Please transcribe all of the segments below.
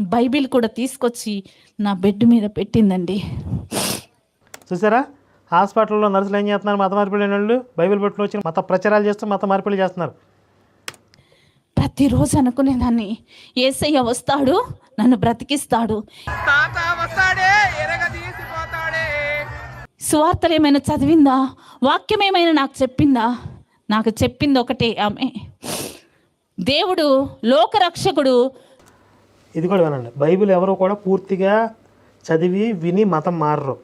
Bible కూడా తీసుకొచ్చి నా బెడ్ మీద పెట్టిందండి. చూసారా? హాస్పిటల్లో నర్సులు ఏం చేస్తున్నారు? మత మార్పిడి వాళ్ళు బైబిల్ పట్టుకుని వచ్చి మత ప్రచారాలు చేస్తూ మత మార్పిడి చేస్తున్నారు. ప్రతిరోజు అనుకునేదాన్ని ఏసయ్య వస్తాడు నన్ను బ్రతికిస్తాడు. సువార్తలు ఏమైనా చదివిందా? వాక్యం ఏమైనా నాకు చెప్పిందా? నాకు చెప్పింది ఒకటే ఆమె దేవుడు లోకరక్షకుడు ఇది కూడా వినండి. బైబిల్ ఎవరు కూడా పూర్తిగా చదివి విని మతం మారరు.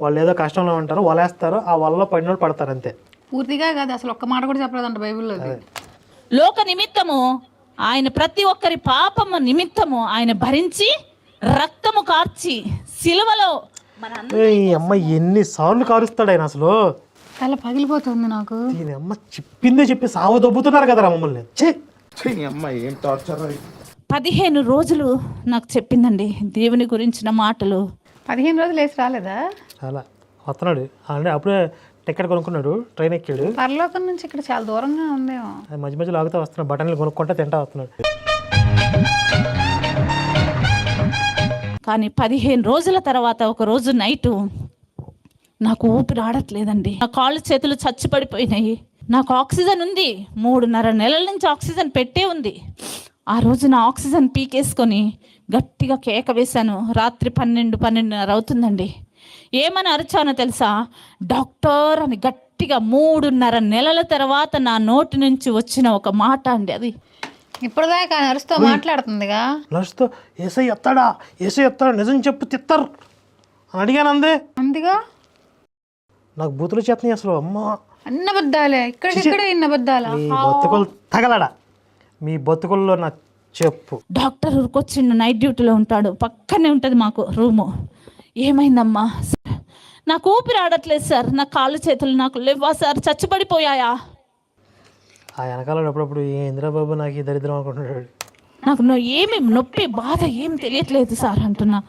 వాళ్ళు ఏదో కష్టంలో ఉంటారు వలేస్తారు ఆ వలలో పడినోడు పడతారు అంతే. పూర్తిగా కాదు అసలు ఒక్క మాట కూడా చెప్పలేదంట బైబిల్లో అది. లోక నిమిత్తము ఆయన ప్రతి ఒక్కరి పాపము నిమిత్తము ఆయన భరించి రక్తము కార్చి సిలువలో మన ఏయ్, ఈ అమ్మ ఎన్నిసార్లు కారుస్తాడు ఆయన అసలు? తల పగిలిపోతుంది నాకు. దీని అమ్మ చెప్పిందే చెప్పి సావు దొబ్బుతున్నారు కదా మమ్మల్ని. ఛీ! పదిహేను రోజులు నాకు చెప్పిందండి దేవుని గురించిన మాటలు. పదిహేను రోజులు వేసి రాలేదా? చాలా వస్తున్నాడు. అంటే అప్పుడే టికెట్ కొనుక్కున్నాడు ట్రైన్ ఎక్కాడు. పరలోకం నుంచి ఇక్కడ చాలా దూరంగా ఉందేమో. అది మధ్య మధ్యలో ఆగుతూ వస్తున్నాడు బటన్లు కొనుక్కుంటా తింటా వస్తున్నాడు. కానీ పదిహేను రోజుల తర్వాత ఒక రోజు నైటు నాకు ఊపిరి ఆడట్లేదండి. నా కాళ్ళు చేతులు చచ్చిపడిపోయినాయి. నాకు ఆక్సిజన్ ఉంది. మూడున్నర నెలల నుంచి ఆక్సిజన్ పెట్టే ఉంది. ఆ రోజు నా ఆక్సిజన్ పీకేసుకొని గట్టిగా కేక వేశాను. రాత్రి పన్నెండు పన్నెండున్నర అవుతుందండి. ఏమని అరిచానో తెలుసా? డాక్టర్ అని గట్టిగా మూడున్నర నెలల తర్వాత నా నోటి నుంచి వచ్చిన ఒక మాట అండి అది. ఇప్పటిదాకా నరుస్తూ మాట్లాడుతుందిగా? నర్సుతో ఏసై ఎత్తాడా? ఏసై ఎత్తాడా? నిజం చెప్పు తిత్తారు. అని అడిగాను అందే. అందుగా? నాకు బూతులు చేతని అసలు అమ్మ. అన్న అబద్ధాలే ఇక్కడికిక్కడే ఇన్న అబద్ధాలా మీ బతుకులు తగలడా? మీ బతుకుల్లో నా చెప్పు. డాక్టర్ ఊరికొచ్చిండు నైట్ డ్యూటీలో ఉంటాడు. పక్కనే ఉంటుంది మాకు రూము ఏమైందమ్మా? నాకు ఊపిరి ఆడట్లేదు సార్. నా కాళ్ళు చేతులు నాకు లేవా సార్? చచ్చిపడిపోయాయా? ఆ వెనకాల అప్పుడప్పుడు ఏ ఇంద్రబాబు నాకు ఈ దరిద్రం అనుకుంటున్నాడు? నాకు నొ- ఏమి నొప్పి బాధ ఏం తెలియట్లేదు సార్ అంటున్నా.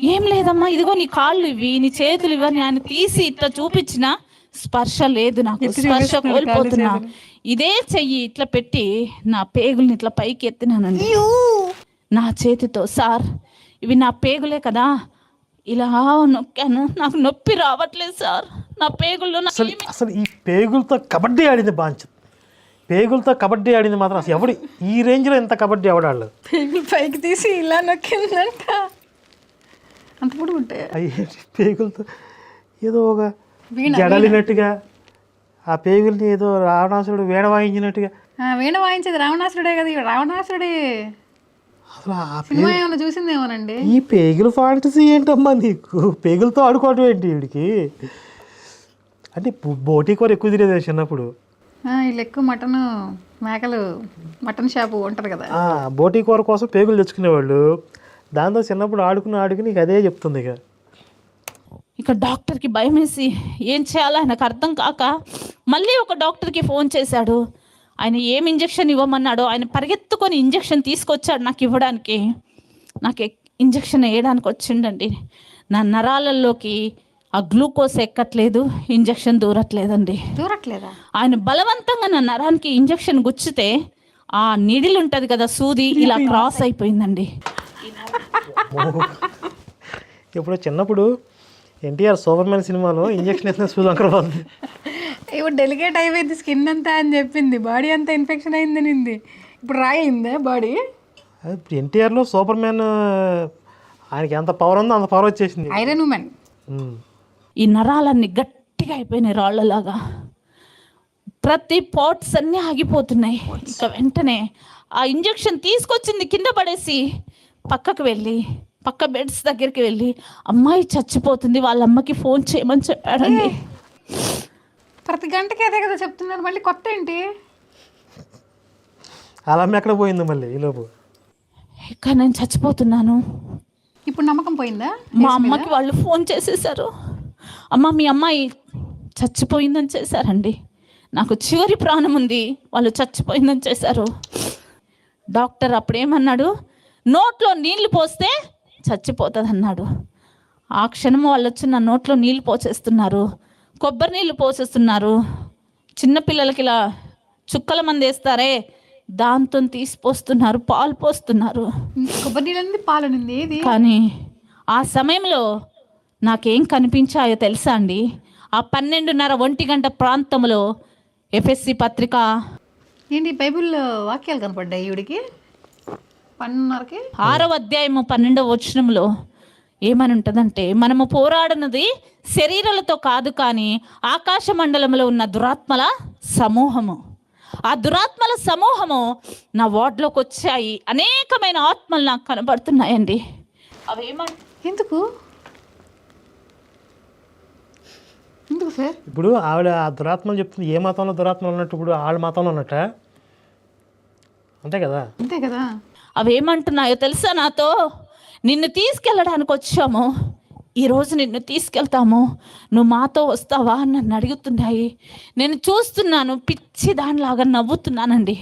ఏం లేదమ్మా? ఇదిగో నీ కాళ్ళు ఇవి నీ చేతులు ఇవన్నీ ఆయన తీసి ఇట్లా చూపించిన స్పర్శ లేదు నాకు. స్పర్శ కోల్పోతున్నా. ఇదే చెయ్యి ఇట్లా పెట్టి నా పేగుల్ని ఇట్లా పైకి ఎత్తినానండి. నా చేతితో సార్ ఇవి నా పేగులే కదా. ఇలా నొక్కాను. నాకు నొప్పి రావట్లేదు సార్. నా పేగుల్లో అసలు అసలు ఈ పేగులతో కబడ్డీ ఆడింది బాంచ్. పేగులతో కబడ్డీ ఆడింది మాత్రం అసలు ఎవడు ఈ రేంజ్లో ఎంత కబడ్డీ ఎవడాళ్ళు పేగులు పైకి తీసి ఇలా నొక్కిందంట. అంత కూడా ఉంటాయి అయ్యి పేగులతో ఏదో ఒక జడలినట్టుగా ఆ పేగుల్ని ఏదో రావణాసురుడు వేడ వాయించినట్టుగా. వీణ వాయించేది రావణాసురుడే కదా రావణాసురుడే. అసలు ఆ సినిమా ఏమైనా చూసిందేమోనండి? ఈ పేగుల ఫాంటసీ ఏంటమ్మా నీకు? పేగులతో ఆడుకోవడం ఏంటి వీడికి? అంటే బో- బోటీ కూర ఎక్కువ తినేది చిన్నప్పుడు. ఆ, వీళ్ళు ఎక్కువ మటన్ మేకలు మటన్ షాపు ఉంటుంది కదా. ఆ, బోటీ కూర కోసం పేగులు తెచ్చుకునేవాళ్ళు. దాంతో చిన్నప్పుడు ఆడుకుని ఆడుకుని ఇక అదే చెప్తుంది ఇక. ఇక డాక్టర్కి భయం వేసి ఏం చేయాలో ఆయనకు అర్థం కాక మళ్ళీ ఒక డాక్టర్కి ఫోన్ చేశాడు. ఆయన ఏం ఇంజెక్షన్ ఇవ్వమన్నాడో ఆయన పరిగెత్తుకొని ఇంజెక్షన్ తీసుకొచ్చాడు నాకు ఇవ్వడానికి. నాకు ఇంజెక్షన్ వేయడానికి వచ్చిండండి. నా నరాలలోకి ఆ గ్లూకోజ్ ఎక్కట్లేదు ఇంజెక్షన్ దూరట్లేదండి. దూరట్లేదా? ఆయన బలవంతంగా నా నరానికి ఇంజెక్షన్ గుచ్చితే ఆ నీడిల్ ఉంటుంది కదా సూది ఇలా క్రాస్ అయిపోయిందండి. ఇప్పుడు చిన్నప్పుడు ఎన్టీఆర్ సూపర్ మ్యాన్ సినిమాలో ఇంజక్షన్ వేసిన సూదంకర పోతుంది ఇప్పుడు డెలికేట్ అయిపోయింది స్కిన్ అంతా అని చెప్పింది. బాడీ అంతా ఇన్ఫెక్షన్ అయిందనింది ఇప్పుడు రాయిందే బాడీ ఇప్పుడు ఎన్టీఆర్లో సూపర్ మ్యాన్ ఆయనకి ఎంత పవర్ ఉందో అంత పవర్ వచ్చేసింది. Iron women um. ఈ నరాలన్నీ గట్టిగా అయిపోయినాయి రాళ్ళలాగా. ప్రతి పాట్స్ అన్నీ ఆగిపోతున్నాయి. ఇక వెంటనే ఆ ఇంజెక్షన్ తీసుకొచ్చింది కింద పడేసి పక్కకు వెళ్ళి పక్క బెడ్స్ దగ్గరికి వెళ్ళి అమ్మాయి చచ్చిపోతుంది వాళ్ళ అమ్మకి ఫోన్ చేయమని చెప్పాడండి. ప్రతి గంటకి అదే కదా చెప్తున్నారు మళ్ళీ కొత్త ఏంటి? అలా అమ్మ ఎక్కడ పోయింది మళ్ళీ ఈలోపు ఇక నేను చచ్చిపోతున్నాను. ఇప్పుడు నమ్మకం పోయిందా? మా అమ్మకి వాళ్ళు ఫోన్ చేసేసారు అమ్మ మీ అమ్మాయి చచ్చిపోయిందని చేశారండి. నాకు చివరి ప్రాణం ఉంది వాళ్ళు చచ్చిపోయిందని చేశారు. డాక్టర్ అప్పుడేమన్నాడు నోట్లో నీళ్ళు పోస్తే చచ్చిపోతుంది అన్నాడు ఆ క్షణం వాళ్ళు వచ్చి నా నోట్లో నీళ్ళు పోసేస్తున్నారు. కొబ్బరి నీళ్ళు పోసేస్తున్నారు. చిన్నపిల్లలకి ఇలా చుక్కల మంది వేస్తారే దాంతో తీసిపోస్తున్నారు పాలు పోస్తున్నారు. కొబ్బరి నీళ్ళనింది పాలనింది ఏది? కానీ ఆ సమయంలో నాకేం కనిపించాయో తెలుసా అండి? ఆ పన్నెండున్నర ఒంటి గంట ప్రాంతంలో ఎఫ్ఎస్సి పత్రిక ఏంటి బైబిల్ వాక్యాలు కనపడ్డాయి ఈవిడికి? పన్నెన్నరకి ఆరో అధ్యాయము పన్నెండవ వచనంలో ఏమని ఉంటుందంటే మనము పోరాడినది శరీరాలతో కాదు కానీ ఆకాశ మండలంలో ఉన్న దురాత్మల సమూహము. ఆ దురాత్మల సమూహము నా వార్డులోకి వచ్చాయి. అనేకమైన ఆత్మలు నాకు కనబడుతున్నాయండి. అవి ఏమంట ఎందుకు? ఎందుకు సార్? ఇప్పుడు ఆవిడ ఆ దురాత్మలు చెప్తుంది ఏ మతంలో దురాత్మలు ఉన్నట్టు ఇప్పుడు వాళ్ళ మతంలో ఉన్నట్ట? అంతే కదా? అంతే కదా? అవి ఏమంటున్నాయో తెలుసా నాతో? నిన్ను తీసుకెళ్ళడానికి వచ్చాము. ఈరోజు నిన్ను తీసుకెళ్తాము. నువ్వు మాతో వస్తావా అని నన్ను అడుగుతున్నాయి. నేను చూస్తున్నాను పిచ్చి దానిలాగా నవ్వుతున్నానండి.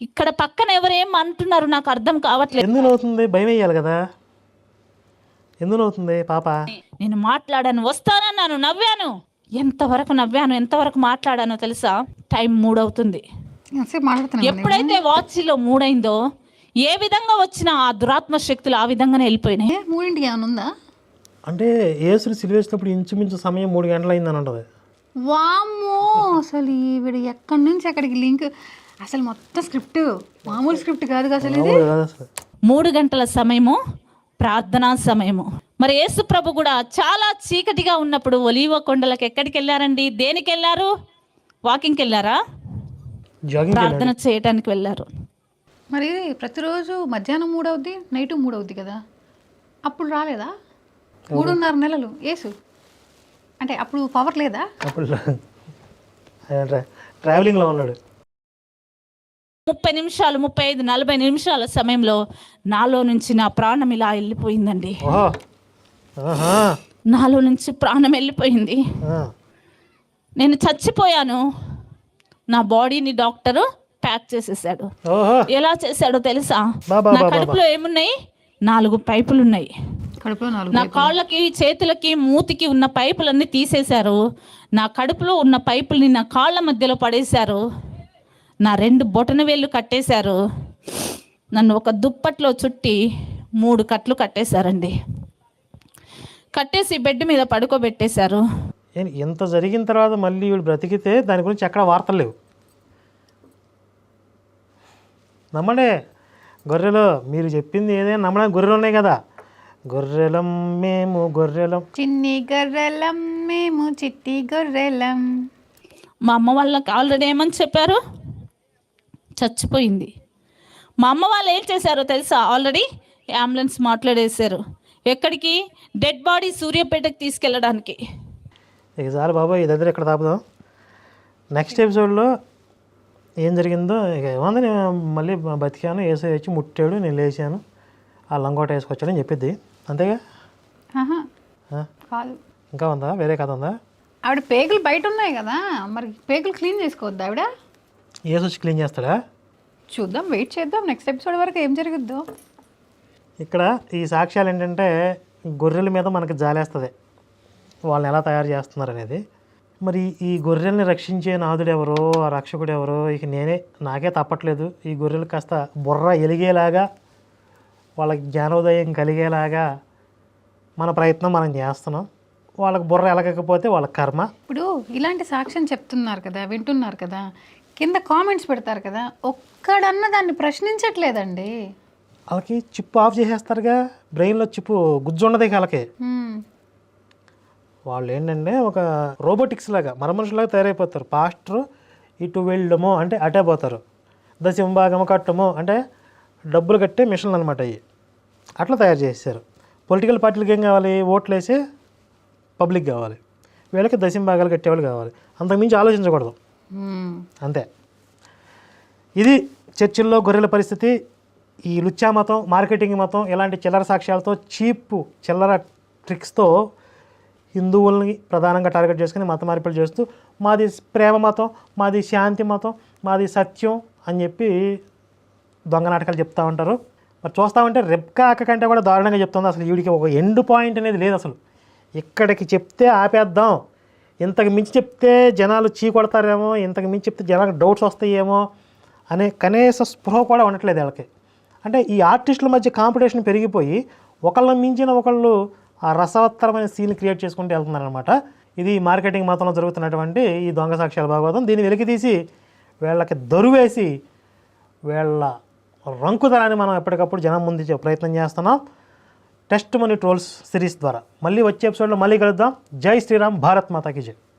ఇక్కడ పక్కన ఎవరేం అంటున్నారు నాకు అర్థం కావట్లేదు. ఎందుకు అవుతుంది భయం వేయాలి కదా. ఎందుకు అవుతుంది పాప? నేను మాట్లాడాను వస్తానన్నాను నవ్వాను. ఎంతవరకు నవ్వాను ఎంతవరకు మాట్లాడానో తెలుసా? టైం మూడవుతుంది. ఎప్పుడైతే వాచ్లో మూడైందో ఏ విధంగా వచ్చిన ఆ దురాత్మ శక్తులు ఆ విధంగానే వెళ్ళిపోయినాయి. మూడింటికి ఏమైనా ఉందా? అంటే ఏసుని సిలివేసినప్పుడు ఇంచుమించు సమయం మూడు గంటలు అయిందని అంటది. వామ్మో అసలు ఈవిడ ఎక్కడి నుంచి ఎక్కడికి లింక్? అసలు మొత్తం స్క్రిప్ట్ మామూలు స్క్రిప్ట్ కాదు కదా అసలు ఇది? మూడు గంటల సమయము ప్రార్థనా సమయము. మరి యేసు ప్రభు కూడా చాలా చీకటిగా ఉన్నప్పుడు ఒలీవ కొండలకు ఎక్కడికి వెళ్ళారండి? దేనికి వెళ్ళారు? వాకింగ్కి వెళ్ళారా? జాగింగ్ ప్రార్థన చేయటానికి వెళ్ళారు. మరి ప్రతిరోజు మధ్యాహ్నం మూడవుద్ది నైట్ మూడవుద్ది కదా? అప్పుడు రాలేదా? మూడున్నర నెలలు. ఏసు. అంటే అప్పుడు పవర్ లేదా? అప్పుడు ఆయన ట్రా- ట్రావెలింగ్లో ఉన్నాడు. ముప్పై నిమిషాలు ముప్పై ఐదు నలభై నిమిషాల సమయంలో నాలో నుంచి నా ప్రాణం ఇలా వెళ్ళిపోయిందండి. నాలో నుంచి ప్రాణం వెళ్ళిపోయింది. ఆ. నేను చచ్చిపోయాను. నా బాడీని డాక్టరు ప్యాక్ చేసేసాడు. ఎలా చేశాడో తెలుసా? నా కడుపులో ఏమున్నాయి? నాలుగు పైపులు ఉన్నాయి కడుపులో నాలుగు నా కాళ్ళకి చేతులకి మూతికి ఉన్న పైపులన్నీ తీసేశారు. నా కడుపులో ఉన్న పైపుల్ని నా కాళ్ళ మధ్యలో పడేశారు. నా రెండు బొటన వేళ్ళు కట్టేశారు. నన్ను ఒక దుప్పట్లో చుట్టి మూడు కట్లు కట్టేశారండి. కట్టేసి బెడ్ మీద పడుకోబెట్టేశారు. ఇంత జరిగిన తర్వాత మళ్ళీ వీడు బ్రతికితే దాని గురించి ఎక్కడ వార్తలు లేవు. నమ్మండి గొర్రెలు మీరు చెప్పింది ఏదైనా నమ్మడానికి గొర్రెలు ఉన్నాయి కదా. గొర్రెలం మేము గొర్రెలం. చిన్ని గొర్రెలం మేము చిట్టి గొర్రెలం. మా అమ్మ వాళ్ళకి ఆల్రెడీ ఏమని చెప్పారు? చచ్చిపోయింది. మా అమ్మ వాళ్ళు ఏం చేశారో తెలుసా? ఆల్రెడీ అంబులెన్స్ మాట్లాడేశారు. ఎక్కడికి? డెడ్ బాడీ సూర్యాపేటకి తీసుకెళ్ళడానికి. ఇక చాలు బాబా ఈ దగ్గర ఇక్కడ తాపుదాం? నెక్స్ట్ ఎపిసోడ్లో ఏం జరిగిందో ఇక ఏముంది నేను మళ్ళీ బతికాను వేసే వచ్చి ముట్టాడు నేను లేచాను. ఆ లంగోట వేసుకొచ్చాడని చెప్పిద్ది. అంతేగా? కాదు. ఇంకా ఉందా? వేరే కథ ఉందా? ఆవిడ పేగులు బయట ఉన్నాయి కదా మరి పేగులు క్లీన్ చేసుకోవద్దు ఆవిడ? ఏసు వచ్చి క్లీన్ చేస్తాడా? చూద్దాం వెయిట్ చేద్దాం నెక్స్ట్ ఎపిసోడ్ వరకు ఏం జరుగుద్దో. ఇక్కడ ఈ సాక్ష్యాలు ఏంటంటే గొర్రెల మీద మనకి జాలేస్తుంది. వాళ్ళని ఎలా తయారు చేస్తున్నారు అనేది. మరి ఈ గొర్రెల్ని రక్షించే నాదుడు ఎవరో ఆ రక్షకుడు ఎవరో ఇక నేనే నాకే తప్పట్లేదు. ఈ గొర్రెలు కాస్త బుర్ర ఎలిగేలాగా వాళ్ళకి జ్ఞానోదయం కలిగేలాగా మన ప్రయత్నం మనం చేస్తున్నాం. వాళ్ళకి బుర్ర ఎలగకపోతే వాళ్ళ కర్మ. ఇప్పుడు ఇలాంటి సాక్ష్యం చెప్తున్నారు కదా వింటున్నారు కదా కింద కామెంట్స్ పెడతారు కదా ఒక్కడన్న దాన్ని ప్రశ్నించట్లేదండి. వాళ్ళకి చిప్పు ఆఫ్ చేసేస్తారుగా బ్రెయిన్లో చిప్పు గుజ్జుండదు ఇక వాళ్ళకి. వాళ్ళు ఏంటంటే ఒక రోబోటిక్స్ లాగా మరమనుషులాగా తయారైపోతారు. పాస్టర్ ఇటు వెళ్ళము అంటే అటే పోతారు. దశంభాగము కట్టము అంటే డబ్బులు కట్టే మిషన్లు అనమాట అవి అట్లా తయారు చేశారు పొలిటికల్ పార్టీలకు ఏం కావాలి? ఓట్లు వేసి పబ్లిక్ కావాలి. వీళ్ళకి దశంభాగాలు కట్టేవాళ్ళు కావాలి. అంతకుమించి ఆలోచించకూడదు. అంతే. ఇది చర్చిల్లో గొర్రెల పరిస్థితి ఈ లుచ్చా మతం మార్కెటింగ్ మతం ఇలాంటి చిల్లర సాక్ష్యాలతో చీప్ చిల్లర ట్రిక్స్తో హిందువుల్ని ప్రధానంగా టార్గెట్ చేసుకుని మత మార్పులు చేస్తూ మాది ప్రేమ మతం మాది శాంతి మతం మాది సత్యం అని చెప్పి దొంగ నాటకాలు చెప్తా ఉంటారు. మరి చూస్తా ఉంటే రెబ్కా అక్క కంటే కూడా దారుణంగా చెప్తుంది అసలు వీడికి ఒక ఎండ్ పాయింట్ అనేది లేదు అసలు. ఇక్కడికి చెప్తే ఆపేద్దాం. ఇంతకు మించి చెప్తే జనాలు చీ కొడతారేమో ఇంతకు మించి చెప్తే జనాలకు డౌట్స్ వస్తాయేమో అనే కనీస స్పృహ కూడా ఉండట్లేదు వీళ్ళకి. అంటే ఈ ఆర్టిస్టుల మధ్య కాంపిటీషన్ పెరిగిపోయి ఒకళ్ళని మించిన ఒకళ్ళు ఆ రసవత్తరమైన సీన్ క్రియేట్ చేసుకుంటూ వెళ్తున్నారనమాట ఇది మార్కెటింగ్ మతంలో జరుగుతున్నటువంటి ఈ దొంగ సాక్ష్యాల భాగవతం. దీన్ని వెలికి తీసి వీళ్ళకి దరువేసి వీళ్ళ రంకుదనాన్ని మనం ఎప్పటికప్పుడు జనం ముందు ప్రయత్నం చేస్తున్నాం. టెస్ట్ మనీ ట్రోల్స్ సిరీస్ ద్వారా. మళ్ళీ వచ్చే ఎపిసోడ్లో మళ్ళీ కలుద్దాం. జై శ్రీరామ్ భారత్ మాతాకి జై.